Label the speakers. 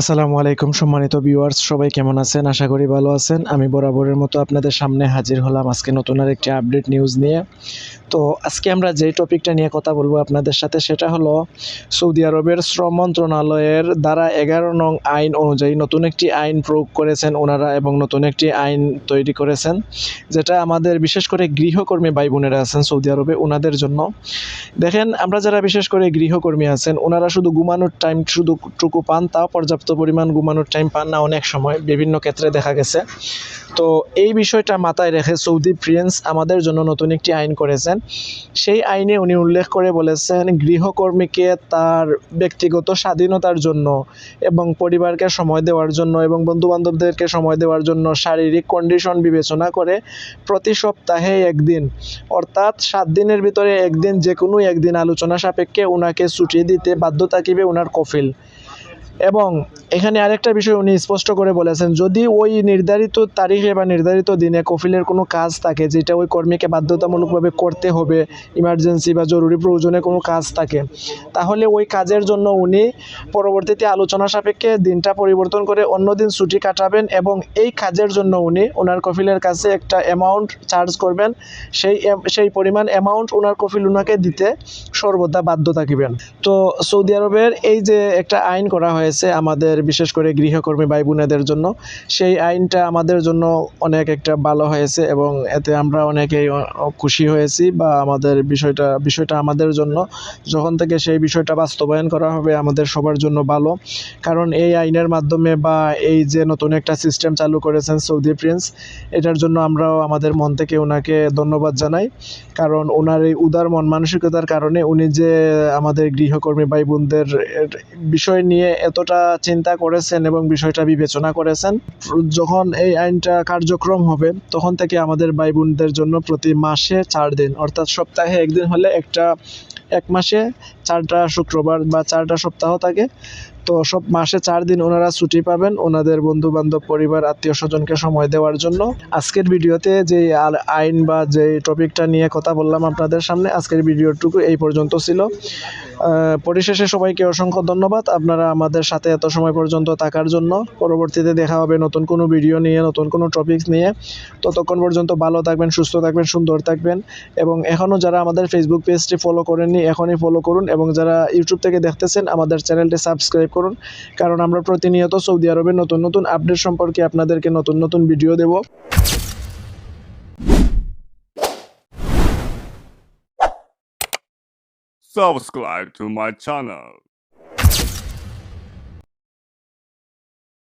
Speaker 1: আসসালামু আলাইকুম সম্মানিত ভিউয়ার্স সবাই কেমন আছেন? আশা করি ভালো আছেন। আমি বরাবরের মতো আপনাদের সামনে হাজির হলাম আজকে নতুন আর একটি আপডেট নিউজ নিয়ে। তো আজকে আমরা যেই টপিকটা নিয়ে কথা বলব আপনাদের সাথে, সেটা হলো সৌদি আরবের শ্রম মন্ত্রণালয়ের দ্বারা এগারো নং আইন অনুযায়ী নতুন একটি আইন প্রয়োগ করেছেন ওনারা এবং নতুন একটি আইন তৈরি করেছেন, যেটা আমাদের বিশেষ করে গৃহকর্মী ভাই বোনেরা আছেন সৌদি আরবে, ওনাদের জন্য। দেখেন, আমরা যারা বিশেষ করে গৃহকর্মী আছেন, ওনারা শুধু ঘুমানোর টাইম শুধু টুকু পান তাও পর্যাপ্ত পরিমাণ ঘুমানোর টাইম পান না অনেক সময়, বিভিন্ন ক্ষেত্রে দেখা গেছে। তো এই বিষয়টা মাথায় রেখে সৌদি প্রিন্স আমাদের জন্য নতুন একটি আইন করেছেন। সেই আইনে উনি উল্লেখ করে বলেছেন, গৃহকর্মীকে তার ব্যক্তিগত স্বাধীনতার জন্য এবং পরিবারকে সময় দেওয়ার জন্য এবং বন্ধুবান্ধবদেরকে সময় দেওয়ার জন্য শারীরিক কন্ডিশন বিবেচনা করে প্রতি সপ্তাহে একদিন, অর্থাৎ সাত দিনের ভিতরে একদিন যে কোনো একদিন আলোচনা সাপেক্ষে ওনাকে ছুটি দিতে বাধ্য থাকিবে ওনার কফিল। এবং এখানে আরেকটা বিষয় উনি স্পষ্ট করে বলেছেন, যদি ওই নির্ধারিত তারিখে বা নির্ধারিত দিনে কফিলের কোনো কাজ থাকে, যেটা ওই কর্মীকে বাধ্যতামূলকভাবে করতে হবে ইমার্জেন্সি বা জরুরি প্রয়োজনে কোনো কাজ থাকে, তাহলে ওই কাজের জন্য উনি পরবর্তীতে আলোচনা সাপেক্ষে দিনটা পরিবর্তন করে অন্য দিন ছুটি কাটাবেন এবং এই কাজের জন্য উনি ওনার কফিলের কাছে একটা অ্যামাউন্ট চার্জ করবেন, সেই সেই পরিমাণ অ্যামাউন্ট ওনার কফিল ওনাকে দিতে সর্বদা বাধ্য থাকিবেন। তো সৌদি আরবের এই যে একটা আইন করা হয়েছে আমাদের, বিশেষ করে গৃহকর্মী ভাই বোনেদের জন্য। সেই আইনটা আমাদের জন্য অনেক একটা ভালো হয়েছে এবং এতে আমরা অনেকেই খুশি হয়েছি বা আমাদের বিষয়টা বিষয়টা আমাদের জন্য। যখন থেকে সেই বিষয়টা বাস্তবায়ন করা হবে আমাদের সবার জন্য ভালো। কারণ এই আইনের মাধ্যমে বা এই যে নতুন একটা সিস্টেম চালু করেছেন সৌদি প্রিন্স, এটার জন্য আমরাও আমাদের মন থেকে ওনাকে ধন্যবাদ জানাই। কারণ ওনার এই উদার মন, মানসিকতার কারণে উনি যে আমাদের গৃহকর্মী ভাই বোনদের বিষয় নিয়ে এতটা চিন্তা করেছেন এবং বিষয়টা বিবেচনা করেছেন, যখন এই আইনটা কার্যক্রম হবে, তখন থেকে আমাদের ভাই বোনদের জন্য প্রতি মাসে চার দিন, অর্থাৎ সপ্তাহে একদিন হলে একটা এক মাসে চারটা শুক্রবার বা চারটা সপ্তাহ থাকে। তো সব মাসে চার দিন ওনারা ছুটি পাবেন ওনাদের বন্ধু বান্ধব পরিবার, আত্মীয় স্বজনকে সময় দেওয়ার জন্য। আজকের ভিডিওতে যে আইন বা যে টপিকটা নিয়ে কথা বললাম আপনাদের সামনে, আজকের ভিডিওটুকু এই পর্যন্ত ছিল। পরিশেষে সবাইকে অসংখ্য ধন্যবাদ। আপনারা আমাদের সাথে এত সময় পর্যন্ত থাকার জন্য। পরবর্তীতে দেখা হবে নতুন কোনো ভিডিও নিয়ে, নতুন কোনো টপিকস নিয়ে। ততক্ষণ পর্যন্ত ভালো থাকবেন, সুস্থ থাকবেন, সুন্দর থাকবেন। এবং এখনও যারা আমাদের ফেসবুক পেজটি ফলো করেননি এখনই ফলো করুন এবং যারা ইউটিউব থেকে দেখতেছেন, আমাদের চ্যানেলটি সাবস্ক্রাইব করুন কারণ আমরা প্রতিনিয়ত সৌদি আরবের নতুন নতুন আপডেট সম্পর্কে আপনাদেরকে নতুন নতুন ভিডিও দেব
Speaker 2: subscribe to my channel.